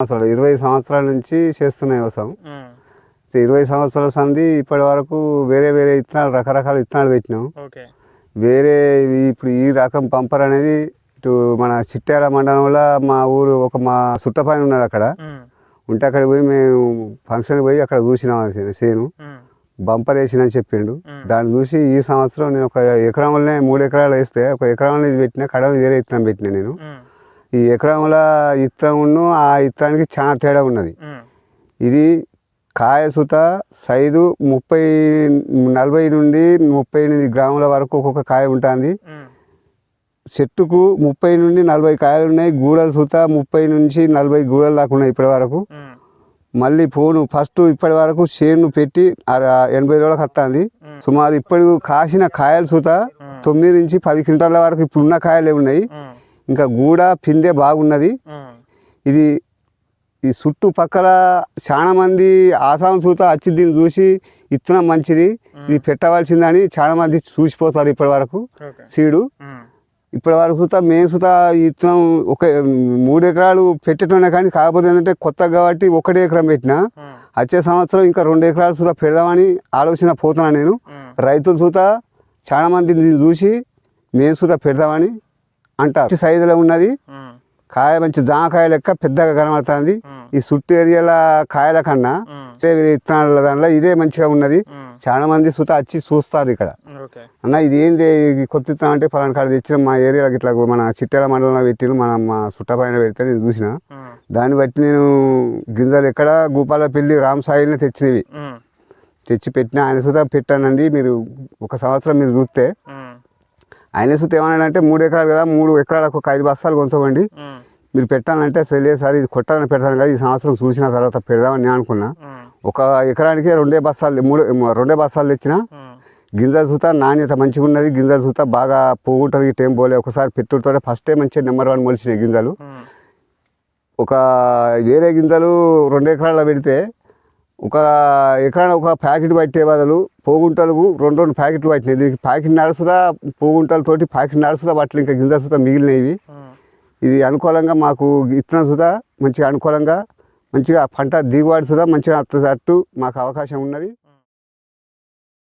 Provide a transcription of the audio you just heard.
అసలు ఇరవై సంవత్సరాల నుంచి చేస్తున్న వ్యవసాయం. ఇరవై సంవత్సరాల సంది ఇప్పటి వరకు వేరే వేరే విత్తనాలు రకరకాల విత్తనాలు పెట్టినాం. వేరే ఇప్పుడు ఈ రకం పంపర్ అనేది ఇటు మన చిట్యాల మండలంలో మా ఊరు ఒక మా సుట్టపైన ఉన్నారు అక్కడ. ఉంటే అక్కడ పోయి మేము ఫంక్షన్ పోయి అక్కడ చూసినాం ఉమ్, బంపర్ వేసినని చెప్పిండు. దాన్ని చూసి ఈ సంవత్సరం నేను ఒక ఎకరంలోనే మూడు ఎకరాలు వేస్తే ఒక ఎకరంలో ఇది పెట్టిన కడ వేరే ఇత్తనం పెట్టిన నేను. ఈ ఎకరంలో ఇత్తనం ఆ ఇత్తనానికి చాలా తేడా ఉన్నది. ఇది కాయ సుత సైజు ముప్పై నలభై నుండి ముప్పై ఎనిమిది గ్రాముల వరకు ఒక్కొక్క కాయ ఉంటుంది. చెట్టుకు ముప్పై నుండి నలభై కాయలు ఉన్నాయి. గూడలు సుత ముప్పై నుంచి నలభై గూడలు దాకా ఉన్నాయి ఇప్పటి వరకు. మళ్ళీ ఫోను ఫస్ట్ ఇప్పటి వరకు చేను పెట్టి ఎనభై రోజులకు వస్తుంది సుమారు ఇప్పుడు కాసిన కాయలు సుత తొమ్మిది నుంచి పది క్వింటాల వరకు ఇప్పుడున్న కాయలే ఉన్నాయి. ఇంకా గూడ పిందె బాగున్నది. ఇది ఈ చుట్టుపక్కల చాలా మంది ఆసాం సూత వచ్చి దీన్ని చూసి ఇత్తనం మంచిది. ఇది పెట్టవలసిందని చాలా మంది చూసిపోతారు ఇప్పటి వరకు సీడు. ఇప్పటి వరకు సుత మేము సుత ఇత్తనం ఒక మూడు ఎకరాలు పెట్టేటోనే కానీ కాకపోతే ఏంటంటే కొత్త కాబట్టి ఒకటే ఎకరం పెట్టినా. వచ్చే సంవత్సరం ఇంకా రెండు ఎకరాలు సుత పెడదామని ఆలోచన పోతున్నా నేను. రైతులు సుత చాలా మంది దీన్ని చూసి మేము సుత పెడదామని అంటారు. సైజులో ఉన్నది. కాయ మంచి జామకాయ లెక్క పెద్దగా కనబడుతుంది. ఈ చుట్టూ ఏరియాల కాయల కన్నా విత్తనాల దాంట్లో ఇదే మంచిగా ఉన్నది. చాలా మంది సుత వచ్చి చూస్తారు ఇక్కడ. ఓకే. అన్న ఇది ఏంది? ఇది కొత్త విత్తనం అంటే పలానా కాడ తెచ్చిన మా ఏరియాకి ఇట్లా మన చిట్టెల మండలంలో పెట్టిన మన మా చుట్ట పైన పెడితే నేను చూసిన. దాన్ని బట్టి నేను గింజలు ఎక్కడ గోపాలపల్లి రామ్ సాయిల్ని తెచ్చినవి. తెచ్చి పెట్టిన ఆయన సుత పెట్టానండి. మీరు ఒక సంవత్సరం మీరు చూస్తే ఆయన సుత ఏమన్నాడంటే మూడు ఎకరాలు కదా మూడు ఎకరాలకు ఒక ఐదు బస్తాలు కొంచమండి. మీరు పెట్టాలంటే సరే సార్ ఇది కొట్టాలని పెడతాను కదా ఈ సంవత్సరం చూసిన తర్వాత పెడదామని నేను అనుకున్నా. ఒక ఎకరానికి రెండే బస్తాలు మూడు రెండే బస్తాలు తెచ్చిన. గింజలు సూత నాణ్యత మంచిగా ఉన్నది గింజలు సూత బాగా పోగుంటుంది టైం పోలే. ఒకసారి పెట్టుడుతోనే ఫస్ట్ టైం మంచిగా నెంబర్ వన్ మొలిచినాయి గింజలు. ఒక వేరే గింజలు రెండు ఎకరాల్లో పెడితే ఒక ఎక్కడైనా ఒక ప్యాకెట్ పట్టే బదులు పోగుంటలకు రెండు రెండు ప్యాకెట్లు పట్టినాయి. దీనికి ప్యాకెట్ పోగుంటలు పోగుంటలతోటి ప్యాకెట్ నడుస్తుందా బట్టలు ఇంకా గింజ సుధా మిగిలినవి? ఇది అనుకూలంగా మాకు ఇత్తన సుధా మంచిగా అనుకూలంగా? మంచిగా పంట దిగుబడి సుధా మంచిగా అత్తట్టు మాకు అవకాశం ఉన్నది.